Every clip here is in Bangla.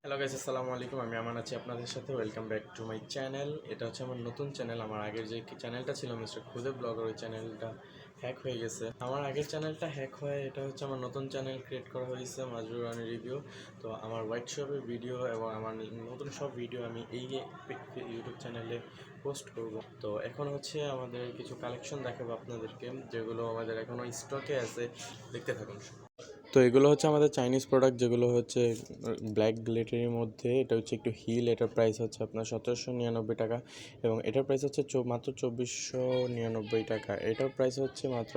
হ্যালো গাইস আসসালামু আলাইকুম আমি আমান আছি আপনাদের সাথে। Welcome back to my channel এটা হচ্ছে আমার নতুন চ্যানেল আমার আগের যে চ্যানেলটা ছিল মিস্টার খুদে ব্লগার ওই চ্যানেলটা হ্যাক হয়ে গেছে। আমার আগের চ্যানেলটা হ্যাক হয়, এটা হচ্ছে আমার নতুন চ্যানেল ক্রিয়েট করা হয়েছে মাজুর রানি রিভিউ তো আমার হোয়াটসঅ্যাপের ভিডিও এবং আমার নতুন সব ভিডিও আমি এই ইউটিউব চ্যানেলে পোস্ট করব। তো এখন হচ্ছে আমাদের কিছু কালেকশন দেখাবো আপনাদেরকে, যেগুলো আমাদের এখনও স্টকে আছে। দেখতে থাকুন। তো এগুলো হচ্ছে আমাদের চাইনিজ প্রোডাক্ট যেগুলো হচ্ছে ব্ল্যাক গ্লেটারের মধ্যে, এটা হচ্ছে একটু হিল এটার প্রাইস হচ্ছে আপনার সতেরোশো নিরানব্বই টাকা এবং এটার প্রাইস হচ্ছে মাত্র চব্বিশশো নিরানব্বই টাকা। এটার প্রাইস হচ্ছে মাত্র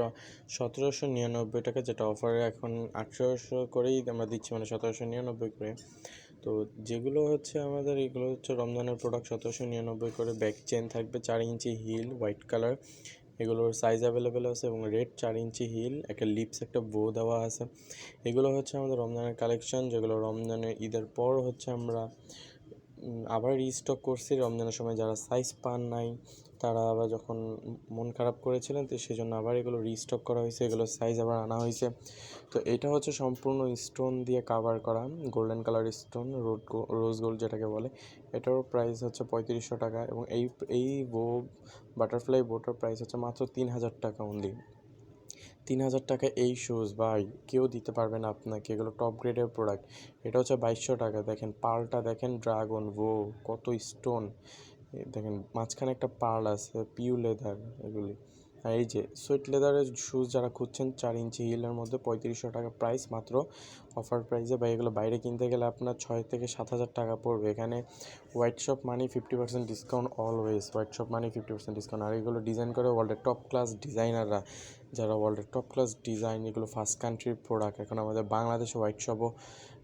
সতেরোশো নিরানব্বই টাকা, যেটা অফারে এখন আঠেরোশো করেই আমরা দিচ্ছি মানে সতেরোশো নিরানব্বই করে। তো যেগুলো হচ্ছে আমাদের, এগুলো হচ্ছে রমজানের প্রোডাক্ট সতেরোশো নিরানব্বই করে। ব্যাক চেন থাকবে চার ইঞ্চি হিল হোয়াইট কালার এগুলোর সাইজ অ্যাভেলেবেল আছে এবং রেড চার ইঞ্চি হিল একটা লিপস একটা বো দেওয়া আছে। এগুলো হচ্ছে আমাদের রমজানের কালেকশন যেগুলো রমজানের ঈদের পর হচ্ছে আমরা আবার রিস্টক করছি। রমজানের সময় যারা সাইজ পান নাই তারা আবার যখন মন খারাপ করেছিলেন, তো সেই জন্য আবার এগুলো রিস্টক করা হয়েছে, এগুলো সাইজ আবার আনা হয়েছে। তো এটা হচ্ছে সম্পূর্ণ স্টোন দিয়ে কাভার করা golden colour stone road rose gold যেটাকে বলে। এটারও প্রাইস হচ্ছে পঁয়ত্রিশশো টাকা এবং এই এই বো বাটারফ্লাই বোটার প্রাইস হচ্ছে মাত্র তিন হাজার টাকা অনলি তিন হাজার টাকা এই শুজ ভাই, কেউ দিতে পারবে না আপনাকে, এগুলো টপ গ্রেডের প্রোডাক্ট এটা হচ্ছে বাইশশো টাকা, দেখেন পালটা, দেখেন ড্রাগন ভো কত স্টোন দেখেন, মাঝখানে একটা পার্ল আছে পিউ লেদার এগুলি। আর এই যে সুইট লেদারের শুজ যারা খুঁজছেন, চার ইঞ্চি হিলের মধ্যে পঁয়ত্রিশশো টাকা প্রাইস মাত্র। অফার প্রাইসে বা এগুলো বাইরে কিনতে গেলে আপনার ছয় থেকে সাত হাজার টাকা পড়বে। এখানে white shop money fifty percent discount always white shop money fifty percent discount আর এগুলো ডিজাইন করে ওয়ার্ল্ডের টপ ক্লাস ডিজাইনাররা যারা ওয়ার্ল্ডের টপ ক্লাস ডিজাইন এগুলো ফার্স্ট কান্ট্রির প্রোডাক্ট এখন আমাদের বাংলাদেশে হোয়াইট শপও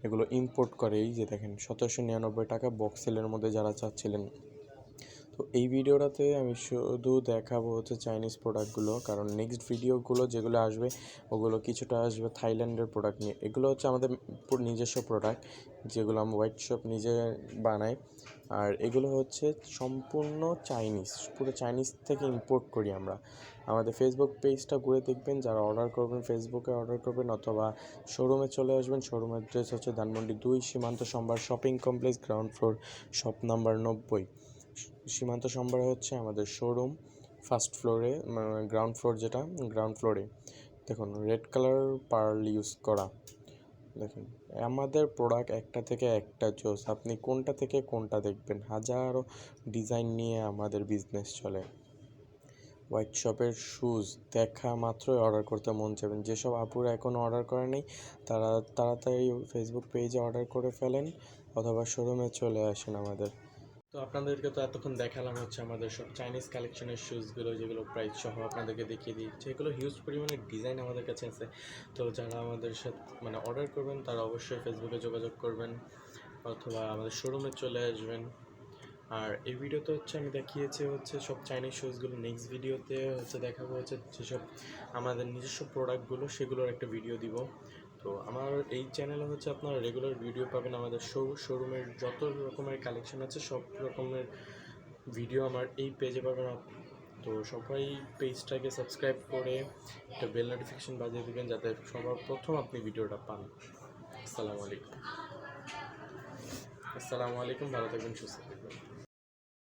এগুলো ইম্পোর্ট করে। এই যে দেখেন, সতেরোশো নিরানব্বই টাকা বক্স সেলের মধ্যে যারা চাচ্ছিলেন তো এই ভিডিওটাতে আমি শুধু দেখাবো হচ্ছে চাইনিজ প্রোডাক্টগুলো কারণ নেক্সট ভিডিওগুলো যেগুলো আসবে, ওগুলো কিছুটা আসবে থাইল্যান্ডের প্রোডাক্ট নিয়ে। এগুলো হচ্ছে আমাদের নিজস্ব প্রোডাক্ট যেগুলো আমি হোয়াইট শপ নিজে বানাই। আর এগুলো হচ্ছে সম্পূর্ণ চাইনিজ পুরো চাইনিজ থেকে ইম্পোর্ট করি আমরা। আমাদের ফেসবুক পেজটা ঘুরে দেখবেন, যারা অর্ডার করবেন ফেসবুকে অর্ডার করবেন, অথবা শোরুমে চলে আসবেন শোরুমের অ্যাড্রেস হচ্ছে ধানমন্ডি দুই Shimanto Shambhar shopping complex ground floor shop number নব্বই। সীমান্ত সম্ভারে হচ্ছে আমাদের শোরুম ফার্স্ট ফ্লোরে গ্রাউন্ড ফ্লোর যেটা গ্রাউন্ড ফ্লোরে দেখুন রেড কালার পার্ল ইউজ করা। দেখুন, আমাদের প্রোডাক্ট একটা থেকে একটা চোস আপনি কোনটা থেকে কোনটা দেখবেন? হাজারো ডিজাইন নিয়ে আমাদের বিজনেস চলে। হোয়াইট শপের শুজ দেখা মাত্রই অর্ডার করতে মন চাবেন যেসব আপুরা এখনও অর্ডার করে নেই, তারা তাড়াতাড়ি ফেসবুক পেজে অর্ডার করে ফেলেন, অথবা শোরুমে চলে আসেন আমাদের। তো আপনাদেরকে তো এতক্ষণ দেখালাম হচ্ছে আমাদের সব চাইনিজ কালেকশনের শ্যুজগুলো যেগুলো প্রাইস সহ আপনাদেরকে দেখিয়ে দিচ্ছি এগুলো হিউজ পরিমাণে ডিজাইন আমাদের কাছে আছে। তো যারা আমাদের সাথে মানে অর্ডার করবেন, তারা অবশ্যই ফেসবুকে যোগাযোগ করবেন, অথবা আমাদের শোরুমে চলে আসবেন। আর এই ভিডিওতে হচ্ছে আমি দেখিয়েছি হচ্ছে সব চাইনিজ শুজগুলো নেক্সট ভিডিওতে হচ্ছে দেখাবো হচ্ছে যেসব আমাদের নিজস্ব প্রোডাক্টগুলো সেগুলোর একটা ভিডিও দিব। তো আমার এই চ্যানেলে হচ্ছে আপনারা রেগুলার ভিডিও পাবেন আমাদের শো শোরুমের যত রকমের কালেকশন আছে, সব রকমের ভিডিও আমার এই পেজে পাবেন তো সবাই পেজটাকে সাবস্ক্রাইব করে একটা বেল নোটিফিকেশন বাজিয়ে দেবেন যাতে সবার প্রথম আপনি ভিডিওটা পান। আসসালামু আলাইকুম। আসসালামু আলাইকুম, ভালো থাকবেন, সুস্থ থাকবেন।